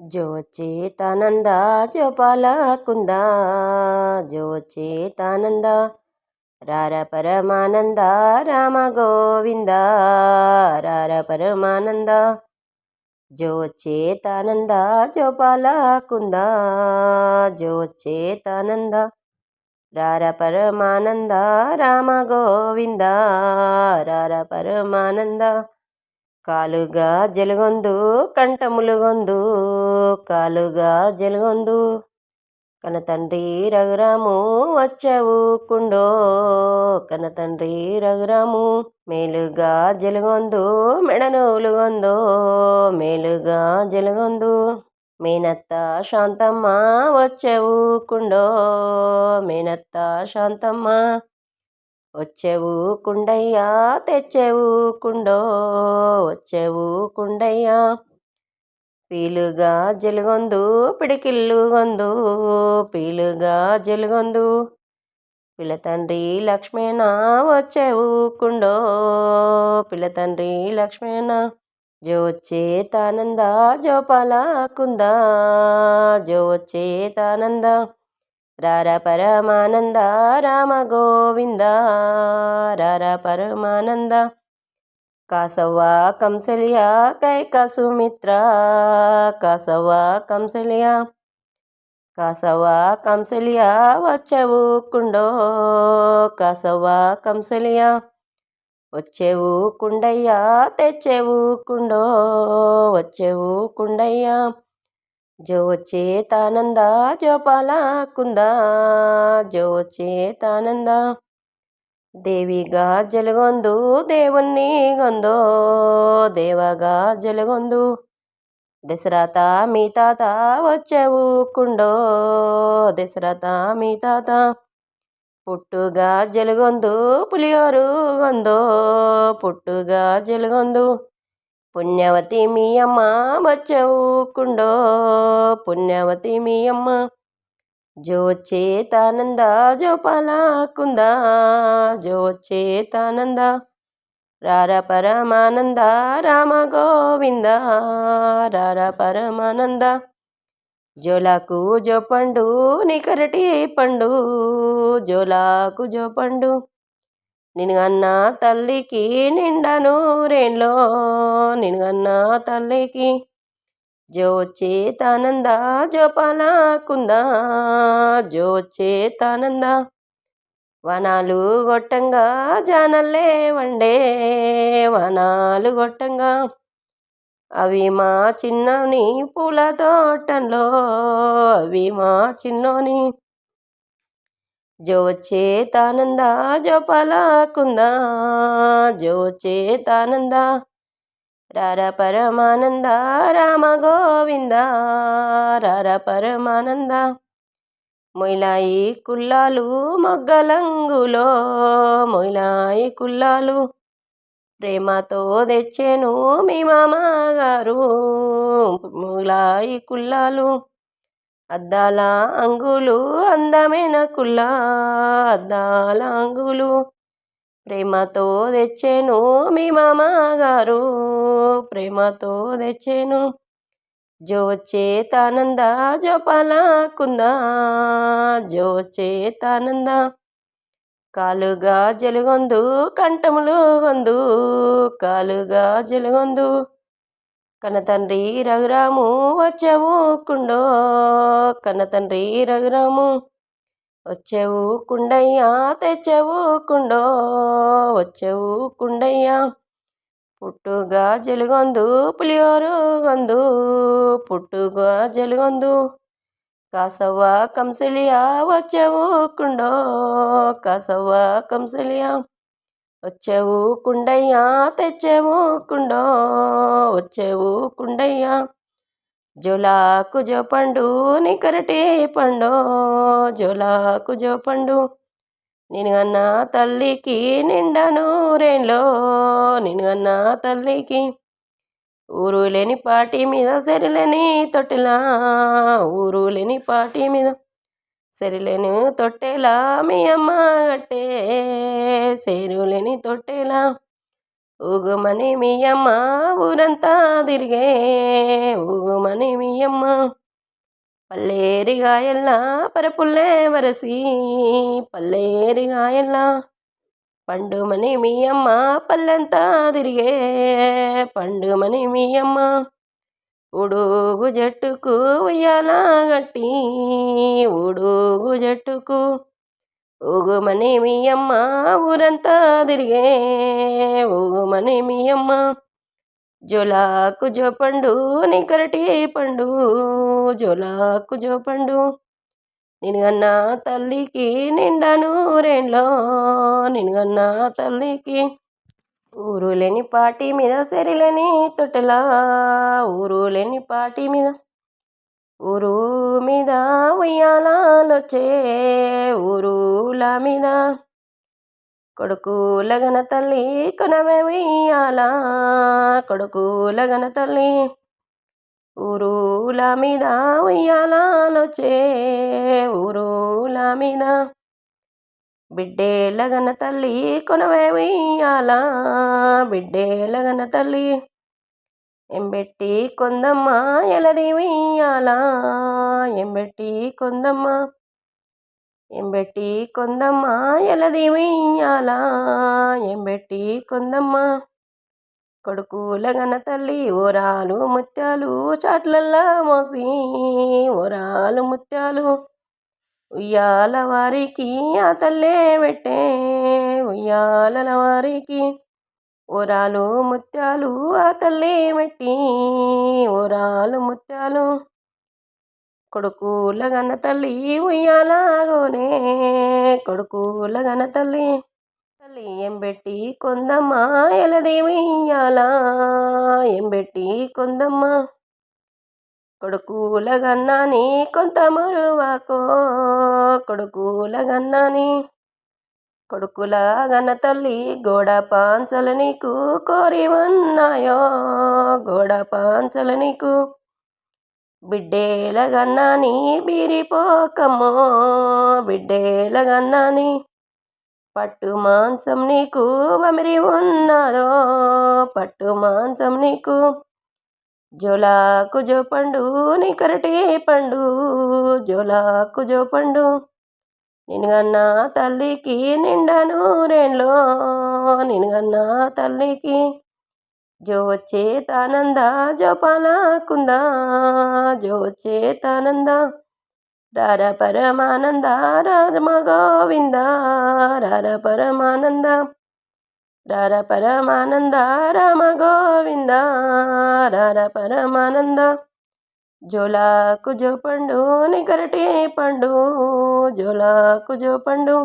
జో చేతానంద జోపాల కుంద జో చేతానంద రార పరమానంద రామ గోవింద రార పరమానంద జో చేతానంద జోపాల కుంద జో చేతానంద రార పరమానంద రామ గోవింద రార పరమానంద కాలుగా జలుగొందు కంఠములుగొందు కాలుగా జలుగొందు. కన తండ్రి రఘురాము వచ్చావు కుండో కన తండ్రి రఘురాము మేలుగా జలగొందు మెడనూలుగొందో మేలుగా జలుగొందు. మేనత్త శాంతమ్మ వచ్చావు కుండో మేనత్త శాంతమ్మ వచ్చేవు కుండయ్యా తెచ్చేవు కుండో వచ్చేవు కుండయ్యా. పీలుగా జలుగొందు పిడికిల్లు గొందు పీలుగా జలుగొందు. పిల్ల తండ్రి లక్ష్మణ వచ్చేవు కుండో పిల్ల తండ్రి లక్ష్మణ జో వచ్చేతానంద జోపాల కుందా జో వచ్చేతానంద రార పరమానంద రామ గోవింద రార పరమానంద కాసవ్వ కంసలియ కైక సుమిత్ర కాసవ్వ కంసలియ కాసవ్వ కంసలియ వచ్చవు కుండో కాసవ్వ కంసలియ వచ్చేవు కుండయ్యా తెచ్చేవు కుండో వచ్చేవు కుండయ్యా. జో చేతానంద జోపాల కుంద జో చేతానంద దేవిగా జలగొందు దేవుణ్ణి గొందో దేవగా జలగొందు. దశరథ మీ తాత వచ్చేవు కుండో దశరథ మీ తాత. పుట్టుగా జలగొందు పులియోరు గొందో పుట్టుగా జలగొందు. పుణ్యవతి మీ అమ్మ బచ్చవుకుండో పుణ్యవతి మీ అమ్మ జో చేతానంద జో కుంద జో చేతానంద రార పరమానంద రామ గోవింద రార పరమానంద జోలాకు జో పండు నికరటి పండు జోలాకు జో పండు నిన్గన్న తల్లికి నిండా నూరేంలో నిన్గన్న తల్లికి జో చేతానంద జోపాలా కుందా జో చేతానంద వనాలు గొట్టంగా జానల్లే వండే వనాలు గొట్టంగా అవి మా చిన్నని పూల తోటంలో అవి మా చిన్నోని జో చేతానంద జోపాల కుంద జో చేతానంద రార పరమానంద రామ గోవింద రార పరమానంద. మొయిలాయి కుల్లాలు మొగ్గలంగులో మొయిలాయి కుల్లాలు ప్రేమతో తెచ్చాను మీ మామగారు. మొయిలాయి కుల్లాలు అద్దాల అంగులు అందమైన కుల్ల అద్దాల అంగులు ప్రేమతో తెచ్చాను మీ మామగారు ప్రేమతో తెచ్చాను. జో చేతానంద జో కుంద జో చేతానంద. కాలుగా జలుగొందు కంఠములు గొందు కాలుగా జలుగొందు. కన్న తండ్రి రఘురాము వచ్చావు కుండో కన్న తండ్రి రఘురాము వచ్చావు కుండయ్య తెచ్చావు కుండో వచ్చావు కుండయ్యా. పుట్టుగా జలుగొందు పులియోరు గొందు పుట్టుగా జలుగొందు కాసవ్వ కంసలియా వచ్చావు కుండో కాసవ్వ కంసలియా. వచ్చేవు కుండయ్య తెచ్చేవు కుండో వచ్చేవు కుండయ్య. జోలాకు జో పండు నికరటి పండు జోలాకు జో పండు. నిన్గన్న తల్లికి నిండా నూరేంలో అన్న తల్లికి ఊరు లేని పాటి మీద సెరులేని తొట్టిలా ఊరు లేని పాటి మీద. సెరులేని తొట్టెలా మీ అమ్మ గట్టే సేరులేని తొట్టెలా ఊగుమని మీ అమ్మ ఊరంతా తిరిగే ఊగుమని మీ అమ్మ పల్లేరిగాయల్లా పరపుల్లే వరసి పల్లేరిగాయల్లా పండుమని మీ అమ్మ పల్లెంతా తిరిగే పండుమని మీ అమ్మ ఉడుగు జట్టుకు ఉయ్యాల గట్టి ఉడుగు జట్టుకు ఊగుమని మీ అమ్మ ఊరంతా తిరిగే ఊగుమని మీ అమ్మ జోలాకు జోపండు నికరటి పండు జోలాకు జోపండు. నిన్గన్న తల్లికి నిండా నూరేండ్లో నిన్గన్న తల్లికి ఊరు లేని పాటి మీద సెరిలేని తొట్టెలా? ఊరు లేని పాటి మీద ఊరు మీద ఉయ్యాలొచ్చే ఊరుల మీద. కొడుకు లగన తల్లి కొనవే ఉయ్యాల కొడుకు లగన తల్లి ఊరుల మీద ఉయ్యాలొచ్చే ఊరుల మీద. బిడ్డేలగన తల్లి కొనవే బిడ్డేలగన తల్లి ఎంబెట్టి కొందమ్మ ఎలది ఎంబెట్టి కొందమ్మ ఎంబెట్టి కొందమ్మ ఎలది ఎంబెట్టి కొందమ్మ కొడుకు లగన తల్లి ఓరాలు ముత్యాలు చాట్లల్లా మోసి ఓరాలు ముత్యాలు ఉయ్యాల వారికి ఆ తల్లే పెట్టే ఉయ్యాలల వారికి ఓరాలు ముత్యాలు ఆ తల్లే పెట్టి ఓరాలు ముత్యాలు. కొడుకుల లగన తల్లి ఉయ్యాలాగోనే కొడుకుల గన తల్లి తల్లి ఎంబెట్టి కొందమ్మ ఎలది ఇయ్యాలా ఎంబెట్టి కొందమ్మ కొడుకుల గన్నాని కొంత మరువాకో కొడుకుల గన్నాని కొడుకుల గన్న తల్లి గోడ పాంచలు నీకు కోరి ఉన్నాయో గోడ పాంచలు నీకు బిడ్డేలగన్నాని బీరిపోకమ్మో బిడ్డేలగన్నాని పట్టు మాంసం నీకు వమిరి ఉన్నదో పట్టు మాంసం నీకు జోలాకు జో పండు నికరటి పండు. జోలాకు జో పండు నిన్గన్న తల్లికి నిండా నూరేండ్లో నిన్గన్న తల్లికి జో వచ్చే తానంద జో చేతానంద రార పరమానంద రాజమ గోవింద రార పరమానంద రార పరమానంద రామ గోవింద రార పరమానంద. జోలాకు జో పండు నికరటి పండు జోలాకు జో పండు.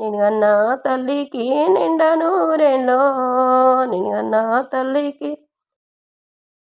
నిన్గన్న తల్లికి నిండా నూరేండ్లో నిన్గన్న తల్లికి